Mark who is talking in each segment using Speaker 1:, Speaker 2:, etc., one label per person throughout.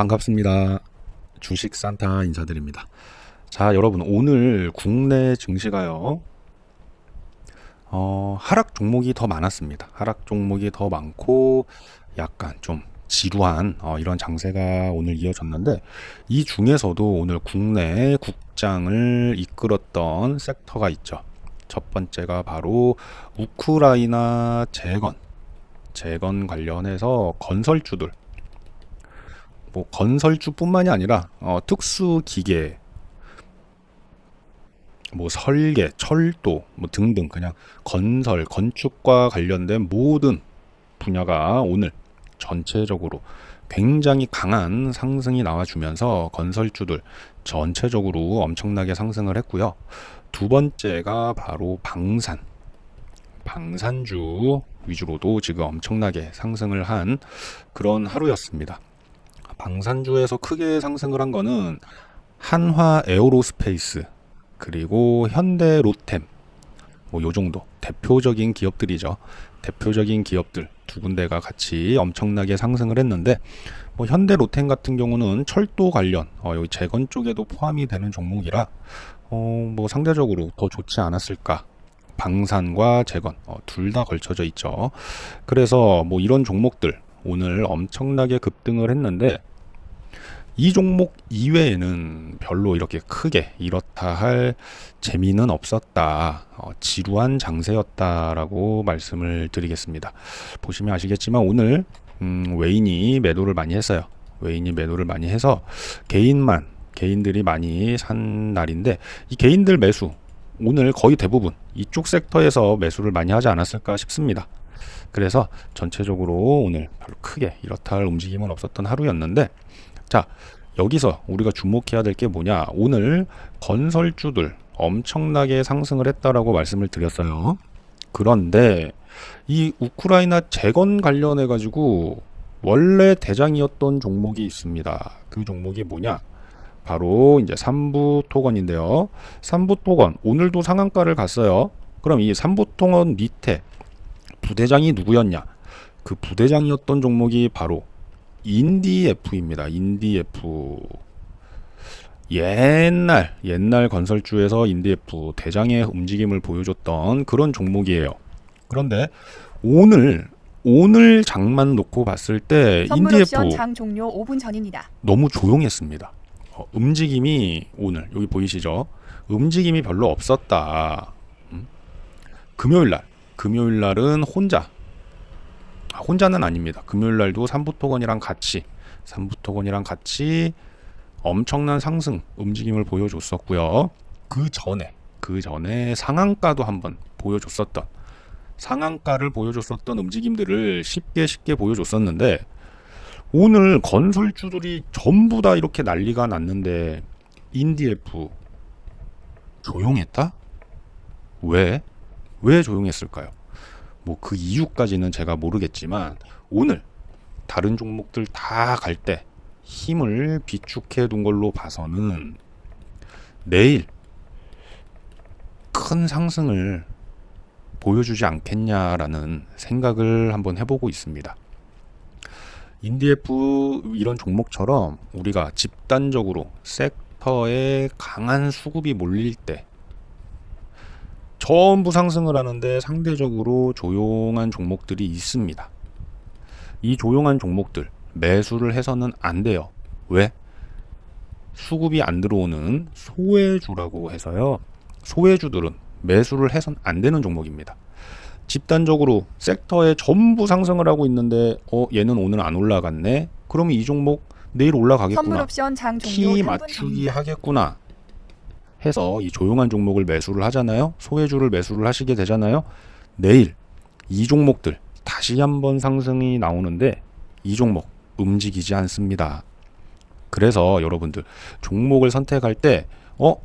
Speaker 1: 반갑습니다. 주식 산타 인사드립니다. 자, 여러분 오늘 국내 증시가요. 어, 하락 종목이 더 많았습니다. 하락 종목이 더 많고 약간 좀 지루한 어, 이런 장세가 오늘 이어졌는데 이 중에서도 오늘 국내 국장을 이끌었던 섹터가 있죠. 첫 번째가 바로 우크라이나 재건 재건 관련해서 건설주들 뭐 건설주뿐만이 아니라 어, 특수 기계 뭐 설계, 철도 뭐 등등 그냥 건설, 건축과 관련된 모든 분야가 오늘 전체적으로 굉장히 강한 상승이 나와주면서 건설주들 전체적으로 엄청나게 상승을 했고요. 두 번째가 바로 방산. 방산주 위주로도 지금 엄청나게 상승을 한 그런 하루였습니다. 방산주에서 크게 상승을 한 거는 한화 에어로스페이스 그리고 현대 로템 뭐 요 정도 대표적인 기업들이죠. 대표적인 기업들 두 군데가 같이 엄청나게 상승을 했는데 뭐 현대 로템 같은 경우는 철도 관련 어 여기 재건 쪽에도 포함이 되는 종목이라 어 뭐 상대적으로 더 좋지 않았을까 방산과 재건 어, 둘 다 걸쳐져 있죠. 그래서 뭐 이런 종목들 오늘 엄청나게 급등을 했는데 이 종목 이외에는 별로 이렇게 크게 이렇다 할 재미는 없었다. 어, 지루한 장세였다라고 말씀을 드리겠습니다. 보시면 아시겠지만 오늘 음, 외인이 매도를 많이 했어요. 외인이 매도를 많이 해서 개인만 개인들이 많이 산 날인데 이 개인들 매수 오늘 거의 대부분 이쪽 섹터에서 매수를 많이 하지 않았을까 싶습니다. 그래서 전체적으로 오늘 별로 크게 이렇다 할 움직임은 없었던 하루였는데 자, 여기서 우리가 주목해야 될 게 뭐냐? 오늘 건설주들 엄청나게 상승을 했다라고 말씀을 드렸어요. 그런데 이 우크라이나 재건 관련해 가지고 원래 대장이었던 종목이 있습니다. 그 종목이 뭐냐? 바로 이제 삼부 토건인데요. 삼부 토건 오늘도 상한가를 갔어요. 그럼 이 삼부 토건 밑에 부대장이 누구였냐? 그 부대장이었던 종목이 바로 인디에프입니다. 인디에프. 옛날 옛날 건설주에서 인디에프 대장의 움직임을 보여줬던 그런 종목이에요. 그런데 오늘 오늘 장만 놓고 봤을 때
Speaker 2: 옵션 장 종료 5분 전입니다.
Speaker 1: 너무 조용했습니다. 어, 움직임이 오늘 여기 보이시죠? 움직임이 별로 없었다. 음? 금요일 날, 금요일 날은 혼자. 아, 혼자는 아닙니다. 금요일 날도 삼부토건이랑 같이, 삼부토건이랑 같이 엄청난 상승 움직임을 보여줬었고요. 그 전에, 그 전에 상한가도 한번 보여줬었던 상한가를 보여줬었던 움직임들을 쉽게 쉽게 보여줬었는데 오늘 건설주들이 전부 다 이렇게 난리가 났는데 인디에프 조용했다? 왜? 왜 조용했을까요? 뭐 그 이유까지는 제가 모르겠지만 오늘 다른 종목들 다 갈 때 힘을 비축해 둔 걸로 봐서는 내일 큰 상승을 보여주지 않겠냐라는 생각을 한번 해보고 있습니다. 인디에프 이런 종목처럼 우리가 집단적으로 섹터에 강한 수급이 몰릴 때 전부 상승을 하는데 상대적으로 조용한 종목들이 있습니다. 이 조용한 종목들 매수를 해서는 안 돼요. 왜? 수급이 안 들어오는 소외주라고 해서요. 소외주들은 매수를 해선 안 되는 종목입니다. 집단적으로 섹터에 전부 상승을 하고 있는데 어 얘는 오늘 안 올라갔네. 그러면 이 종목 내일
Speaker 2: 선물
Speaker 1: 올라가겠구나.
Speaker 2: 옵션 장 종료
Speaker 1: 키
Speaker 2: 3분
Speaker 1: 맞추기 하겠구나 해서 이 조용한 종목을 매수를 하잖아요. 소외주를 매수를 하시게 되잖아요. 내일 이 종목들 다시 한번 상승이 나오는데 이 종목 움직이지 않습니다. 그래서 여러분들 종목을 선택할 때 어?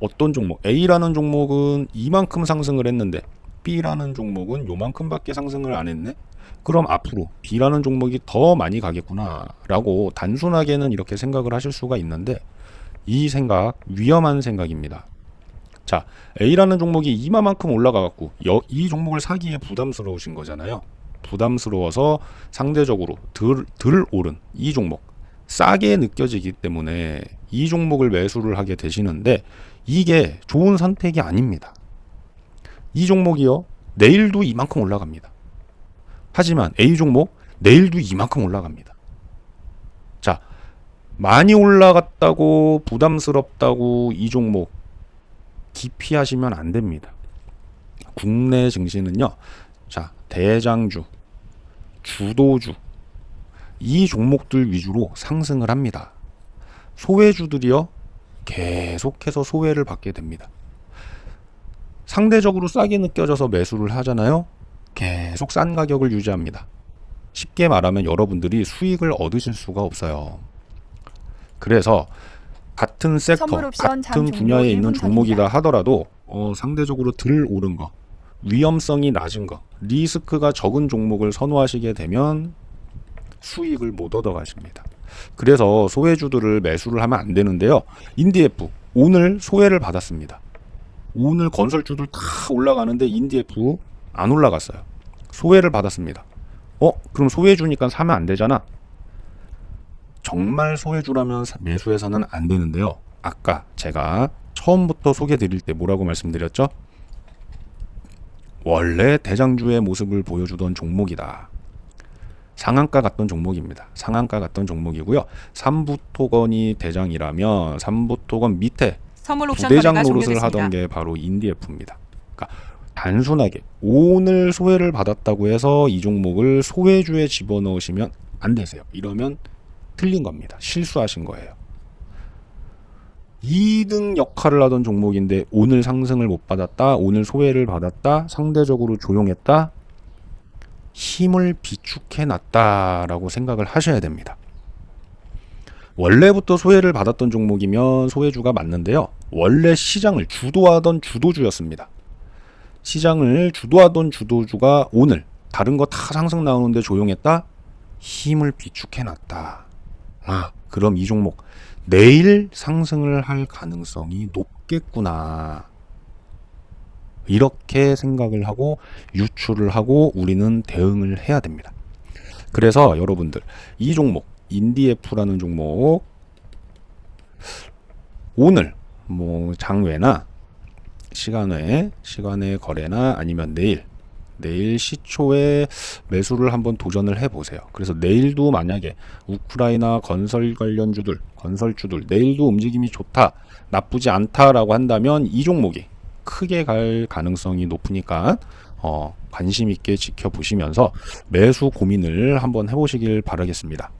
Speaker 1: 어떤 종목 A라는 종목은 이만큼 상승을 했는데 B라는 종목은 요만큼밖에 상승을 안 했네. 그럼 앞으로 B라는 종목이 더 많이 가겠구나라고 단순하게는 이렇게 생각을 하실 수가 있는데 이 생각 위험한 생각입니다. 자, A라는 종목이 이마만큼 올라가갖고 여, 이 종목을 사기에 부담스러우신 거잖아요. 부담스러워서 상대적으로 덜, 덜 오른 이 종목 싸게 느껴지기 때문에 이 종목을 매수를 하게 되시는데 이게 좋은 선택이 아닙니다. 이 종목이요. 내일도 이만큼 올라갑니다. 하지만 A 종목 내일도 이만큼 올라갑니다. 자, 많이 올라갔다고 부담스럽다고 이 종목 기피하시면 안 됩니다. 국내 증시는요. 자, 대장주, 주도주 이 종목들 위주로 상승을 합니다. 소외주들이요. 계속해서 소외를 받게 됩니다. 상대적으로 싸게 느껴져서 매수를 하잖아요. 계속 싼 가격을 유지합니다. 쉽게 말하면 여러분들이 수익을 얻으실 수가 없어요. 그래서 같은 섹터, 같은 분야에 있는
Speaker 2: 1분
Speaker 1: 종목이다. 하더라도 어, 상대적으로 덜 오른 거, 위험성이 낮은 거, 리스크가 적은 종목을 선호하시게 되면 수익을 못 얻어 가십니다. 그래서 소외주들을 매수를 하면 안 되는데요. 인디에프 오늘 소외를 받았습니다. 오늘 건설주들 다 올라가는데 인디에프 안 올라갔어요. 소외를 받았습니다. 어? 그럼 소외주니까 사면 안 되잖아. 정말 소외주라면 사- 매수해서는 안 되는데요. 아까 제가 처음부터 소개 드릴 때 뭐라고 말씀드렸죠? 원래 대장주의 모습을 보여주던 종목이다. 상한가 갔던 종목입니다. 상한가 갔던 종목이고요. 삼부토건이 대장이라면 삼부토건 밑에 부대장 노릇을. 하던 게 바로 인디에프입니다. 그러니까 단순하게 오늘 소외를 받았다고 해서 이 종목을 소외주에 집어넣으시면 안 되세요. 이러면 틀린 겁니다. 실수하신 거예요. 2등 역할을 하던 종목인데 오늘 상승을 못 받았다, 오늘 소외를 받았다, 상대적으로 조용했다, 힘을 비축해 놨다라고 생각을 하셔야 됩니다. 원래부터 소외를 받았던 종목이면 소외주가 맞는데요. 원래 시장을 주도하던 주도주였습니다. 시장을 주도하던 주도주가 오늘 다른 거 다 상승 나오는데 조용했다? 힘을 비축해 놨다. 아, 그럼 이 종목 내일 상승을 할 가능성이 높겠구나. 이렇게 생각을 하고 유출을 하고 우리는 대응을 해야 됩니다. 그래서 여러분들 이 종목 인디에프라는 종목 오늘 뭐 장외나 시간외 시간외 거래나 아니면 내일 내일 시초에 매수를 한번 도전을 해 보세요. 그래서 내일도 만약에 우크라이나 건설 관련주들 건설주들 내일도 움직임이 좋다 나쁘지 않다라고 한다면 이 종목이 크게 갈 가능성이 높으니까 어, 관심 있게 지켜보시면서 매수 고민을 한번 해보시길 바라겠습니다.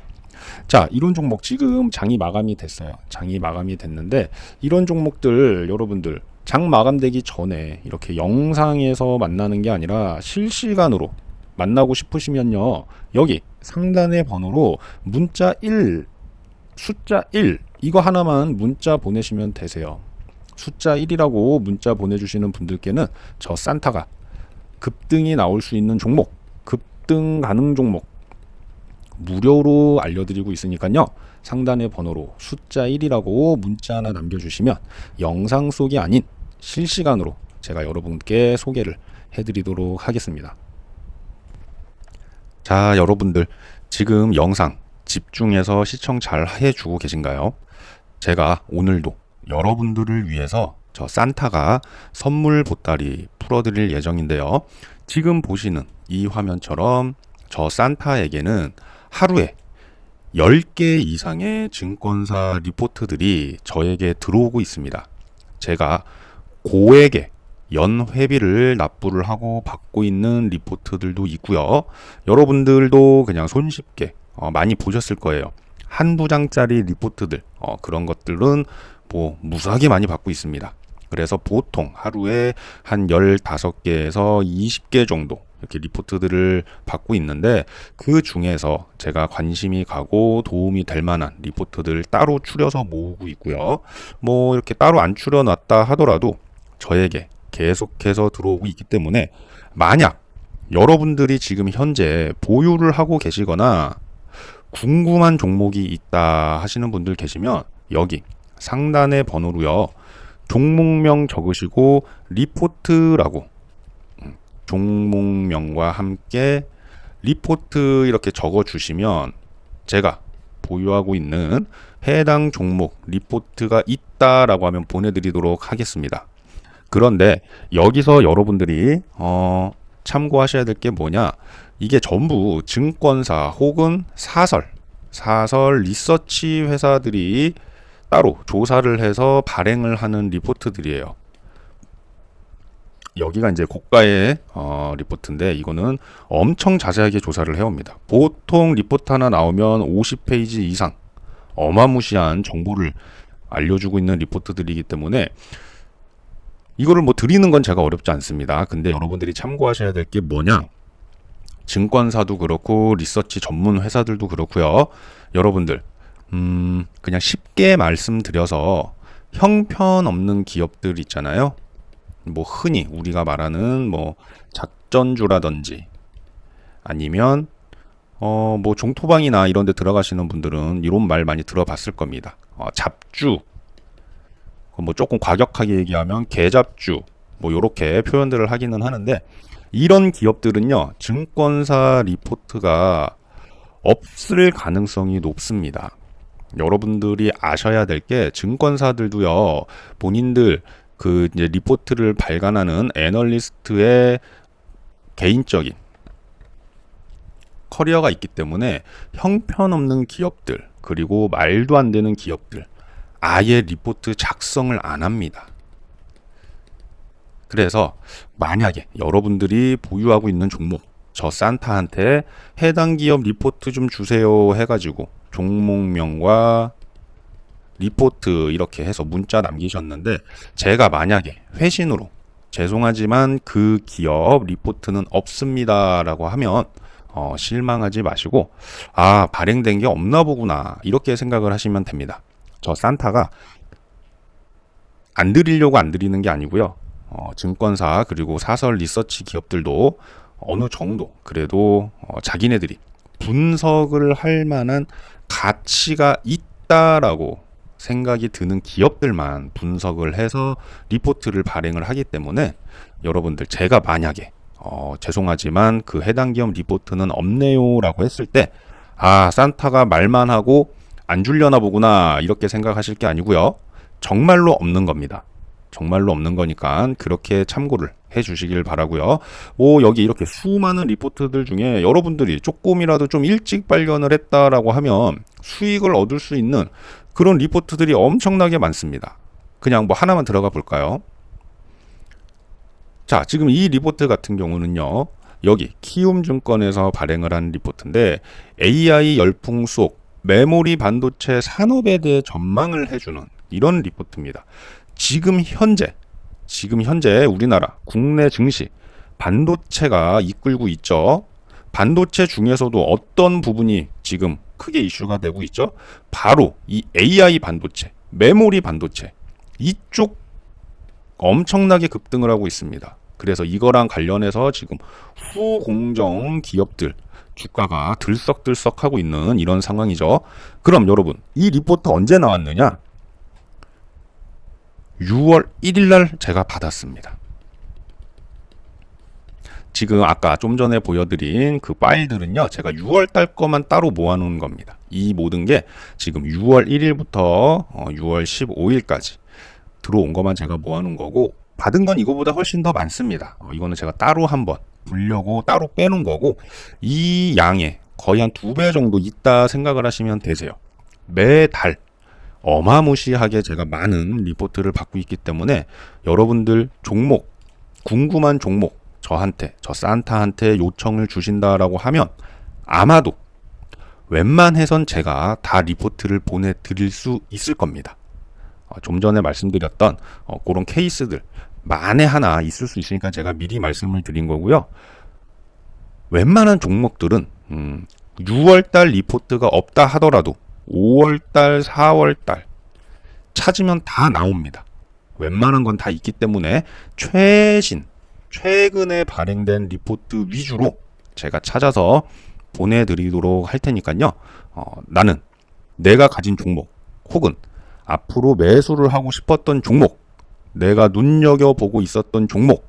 Speaker 1: 자, 이런 종목 지금 장이 마감이 됐어요. 장이 마감이 됐는데 이런 종목들 여러분들 장 마감되기 전에 이렇게 영상에서 만나는 게 아니라 실시간으로 만나고 싶으시면요. 여기 상단의 번호로 문자 1 숫자 1 이거 하나만 문자 보내시면 되세요. 숫자 1이라고 문자 보내주시는 분들께는 저 산타가 급등이 나올 수 있는 종목, 급등 가능 종목 무료로 알려드리고 있으니까요. 상단의 번호로 숫자 1이라고 문자 하나 남겨주시면 영상 속이 아닌 실시간으로 제가 여러분께 소개를 해드리도록 하겠습니다. 자, 여러분들 지금 영상 집중해서 시청 잘 해주고 계신가요? 제가 오늘도 여러분들을 위해서 저 산타가 선물 보따리 풀어드릴 예정인데요. 지금 보시는 이 화면처럼 저 산타에게는 하루에 10개 이상의 증권사 리포트들이 저에게 들어오고 있습니다. 제가 고액의 연회비를 납부를 하고 받고 있는 리포트들도 있고요. 여러분들도 그냥 손쉽게 어, 많이 보셨을 거예요. 한 부장짜리 리포트들 어, 그런 것들은 뭐 무수하게 많이 받고 있습니다. 그래서 보통 하루에 한 15개에서 20개 정도 이렇게 리포트들을 받고 있는데 그 중에서 제가 관심이 가고 도움이 될 만한 리포트들 따로 추려서 모으고 있고요. 뭐 이렇게 따로 안 추려놨다 하더라도 저에게 계속해서 들어오고 있기 때문에 만약 여러분들이 지금 현재 보유를 하고 계시거나 궁금한 종목이 있다 하시는 분들 계시면 여기 상단의 번호로요. 종목명 적으시고 리포트라고 음, 종목명과 함께 리포트 이렇게 적어 주시면 제가 보유하고 있는 해당 종목 리포트가 있다라고 하면 보내드리도록 하겠습니다. 그런데 여기서 여러분들이 어, 참고하셔야 될 게 뭐냐? 이게 전부 증권사 혹은 사설, 사설 리서치 회사들이 따로 조사를 해서 발행을 하는 리포트들이에요. 여기가 이제 고가의 어, 리포트인데 이거는 엄청 자세하게 조사를 해옵니다. 보통 리포트 하나 나오면 50페이지 이상 어마무시한 정보를 알려주고 있는 리포트들이기 때문에 이거를 뭐 드리는 건 제가 어렵지 않습니다. 근데 여러분들이 참고하셔야 될 게 뭐냐? 증권사도 그렇고 리서치 전문 회사들도 그렇고요. 여러분들 음, 그냥 쉽게 말씀드려서 형편없는 기업들 있잖아요. 뭐 흔히 우리가 말하는 뭐 작전주라든지 아니면 어 뭐 종토방이나 이런 데 들어가시는 분들은 이런 말 많이 들어봤을 겁니다. 어, 잡주 뭐 조금 과격하게 얘기하면 개잡주 뭐 요렇게 표현들을 하기는 하는데 이런 기업들은요 증권사 리포트가 없을 가능성이 높습니다. 여러분들이 아셔야 될 게 증권사들도요 본인들 그 이제 리포트를 발간하는 애널리스트의 개인적인 커리어가 있기 때문에 형편없는 기업들 그리고 말도 안 되는 기업들 아예 리포트 작성을 안 합니다. 그래서 만약에 여러분들이 보유하고 있는 종목 저 산타한테 해당 기업 리포트 좀 주세요 해가지고 종목명과 리포트 이렇게 해서 문자 남기셨는데 제가 만약에 회신으로 죄송하지만 그 기업 리포트는 없습니다라고 하면 어, 실망하지 마시고 아 발행된 게 없나 보구나 이렇게 생각을 하시면 됩니다. 저 산타가 안 드리려고 안 드리는 게 아니고요. 어, 증권사 그리고 사설 리서치 기업들도 어느 정도 그래도 어, 자기네들이 분석을 할 만한 가치가 있다라고 생각이 드는 기업들만 분석을 해서 리포트를 발행을 하기 때문에 여러분들 제가 만약에 어, 죄송하지만 그 해당 기업 리포트는 없네요라고 했을 때 아 산타가 말만 하고 안 줄려나 보구나 이렇게 생각하실 게 아니고요. 정말로 없는 겁니다 정말로 없는 거니까 그렇게 참고를 해 주시길 바라고요. 뭐 여기 이렇게 수많은 리포트들 중에 여러분들이 조금이라도 좀 일찍 발견을 했다라고 하면 수익을 얻을 수 있는 그런 리포트들이 엄청나게 많습니다. 그냥 뭐 하나만 들어가 볼까요? 자, 지금 이 리포트 같은 경우는요. 여기 키움증권에서 발행을 한 리포트인데 AI 열풍 속 메모리 반도체 산업에 대해 전망을 해주는 이런 리포트입니다. 지금 현재 지금 현재 우리나라 국내 증시 반도체가 이끌고 있죠. 반도체 중에서도 어떤 부분이 지금 크게 이슈가 되고 있죠? 바로 이 AI 반도체, 메모리 반도체 이쪽 엄청나게 급등을 하고 있습니다. 그래서 이거랑 관련해서 지금 후공정 기업들 주가가 들썩들썩 하고 있는 이런 상황이죠. 그럼 여러분, 이 리포트 언제 나왔느냐? 6월 1일 날 제가 받았습니다. 지금 아까 좀 전에 보여드린 그 파일들은요, 제가 6월 달 거만 따로 모아놓은 겁니다. 이 모든 게 지금 6월 1일부터 6월 15일까지 들어온 것만 제가 모아놓은 거고, 받은 건 이거보다 훨씬 더 많습니다. 어, 이거는 제가 따로 한번 불려고 따로 빼놓은 거고, 이 양에 거의 한 두 배 정도 있다 생각을 하시면 되세요. 매달 어마무시하게 제가 많은 리포트를 받고 있기 때문에 여러분들 종목 궁금한 종목 저한테 저 산타한테 요청을 주신다라고 하면 아마도 웬만해선 제가 다 리포트를 보내드릴 수 있을 겁니다. 어, 좀 전에 말씀드렸던 어, 그런 케이스들 만에 하나 있을 수 있으니까 제가 미리 말씀을 드린 거고요. 웬만한 종목들은 음, 6월달 리포트가 없다 하더라도 5월달, 4월달 찾으면 다 나옵니다. 웬만한 건 다 있기 때문에 최신, 최근에 발행된 리포트 위주로 제가 찾아서 보내드리도록 할 테니까요. 어, 나는 내가 가진 종목 혹은 앞으로 매수를 하고 싶었던 종목, 내가 눈여겨보고 있었던 종목,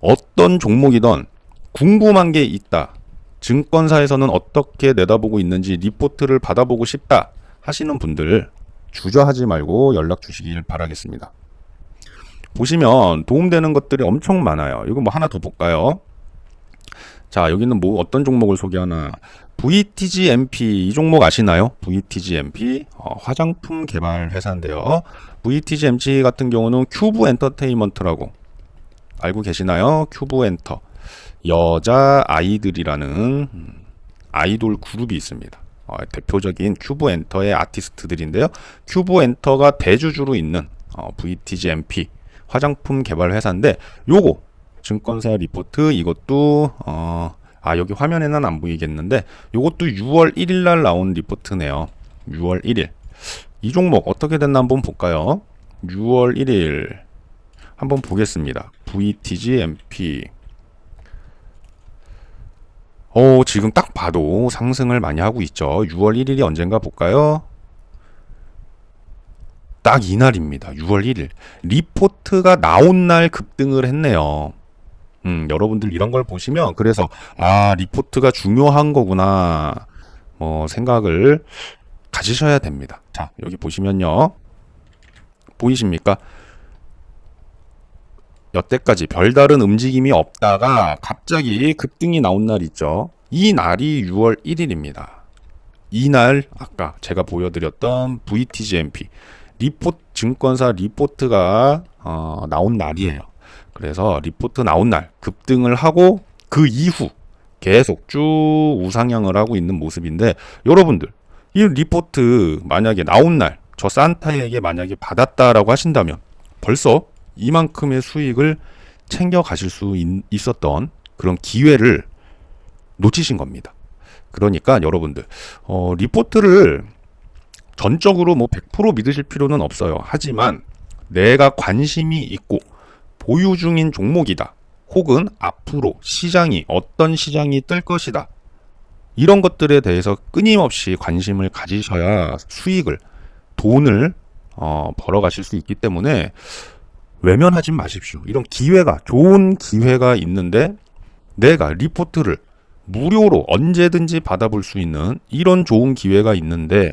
Speaker 1: 어떤 종목이든 궁금한 게 있다. 증권사에서는 어떻게 내다보고 있는지 리포트를 받아보고 싶다 하시는 분들 주저하지 말고 연락 주시길 바라겠습니다. 보시면 도움되는 것들이 엄청 많아요. 이거 뭐 하나 더 볼까요? 자, 여기는 뭐 어떤 종목을 소개하나? VTGMP 이 종목 아시나요? VTGMP 어, 화장품 개발 회사인데요. VTGMP 같은 경우는 큐브 엔터테인먼트라고 알고 계시나요? 큐브 엔터 여자 아이들이라는 음, 아이돌 그룹이 있습니다. 어, 대표적인 큐브 엔터의 아티스트들인데요. 큐브 엔터가 대주주로 있는 어, VTGMP 화장품 개발 회사인데 요거 증권사 리포트 이것도 어, 아 여기 화면에는 안 보이겠는데 요것도 6월 1일 날 나온 리포트네요. 6월 1일. 이 종목 어떻게 됐나 한번 볼까요? 6월 1일 한번 보겠습니다. VTGMP 어, 지금 딱 봐도 상승을 많이 하고 있죠. 6월 1일이 언젠가 볼까요? 딱 이날입니다. 6월 1일. 리포트가 나온 날 급등을 했네요. 음, 여러분들 이런 걸 보시면 그래서 아, 리포트가 중요한 거구나. 뭐 생각을 가지셔야 됩니다. 자, 여기 보시면요. 보이십니까? 여태까지 별다른 움직임이 없다가 갑자기 급등이 나온 날 있죠. 이 날이 6월 1일입니다. 이날 아까 제가 보여드렸던 VTGMP 리포트 증권사 리포트가 어, 나온 날이에요. 그래서 리포트 나온 날 급등을 하고 그 이후 계속 쭉 우상향을 하고 있는 모습인데 여러분들 이 리포트 만약에 나온 날 저 산타에게 만약에 받았다라고 하신다면 벌써 이만큼의 수익을 챙겨 가실 수 있, 있었던 그런 기회를 놓치신 겁니다. 그러니까 여러분들 어, 리포트를 전적으로 뭐 100% 믿으실 필요는 없어요. 하지만 내가 관심이 있고 보유 중인 종목이다. 혹은 앞으로 시장이 어떤 시장이 뜰 것이다. 이런 것들에 대해서 끊임없이 관심을 가지셔야 수익을 돈을 어, 벌어 가실 수 있기 때문에 외면하지 마십시오. 이런 기회가 좋은 기회가 있는데 내가 리포트를 무료로 언제든지 받아볼 수 있는 이런 좋은 기회가 있는데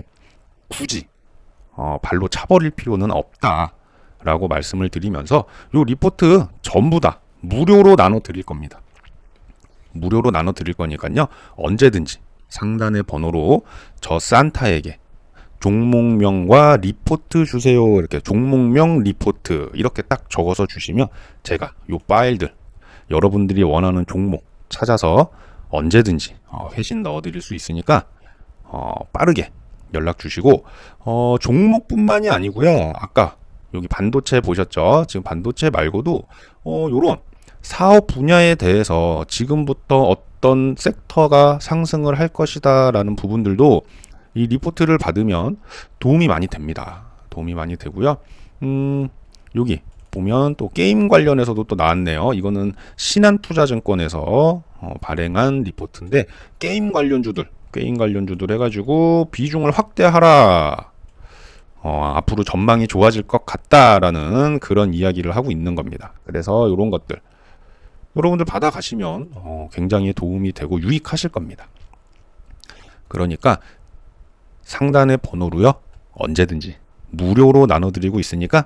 Speaker 1: 굳이 어, 발로 차버릴 필요는 없다라고 말씀을 드리면서 요 리포트 전부 다 무료로 나눠 드릴 겁니다. 무료로 나눠 드릴 거니까요. 언제든지 상단의 번호로 저 산타에게 종목명과 리포트 주세요. 이렇게 종목명 리포트 이렇게 딱 적어서 주시면 제가 요 파일들 여러분들이 원하는 종목 찾아서 언제든지 어, 회신 넣어 드릴 수 있으니까 어, 빠르게 연락 주시고 어, 종목뿐만이 아니고요. 아까 여기 반도체 보셨죠? 지금 반도체 말고도 어, 요런 사업 분야에 대해서 지금부터 어떤 섹터가 상승을 할 것이다라는 부분들도 이 리포트를 받으면 도움이 많이 됩니다. 도움이 많이 되고요. 음, 여기 보면 또 게임 관련해서도 또 나왔네요. 이거는 신한투자증권에서 어, 발행한 리포트인데 게임 관련주들, 게임 관련주들 해가지고 비중을 확대하라. 어, 앞으로 전망이 좋아질 것 같다라는 그런 이야기를 하고 있는 겁니다. 그래서 이런 것들 여러분들 받아가시면 어, 굉장히 도움이 되고 유익하실 겁니다. 그러니까 상단의 번호로요? 언제든지 무료로 나눠드리고 있으니까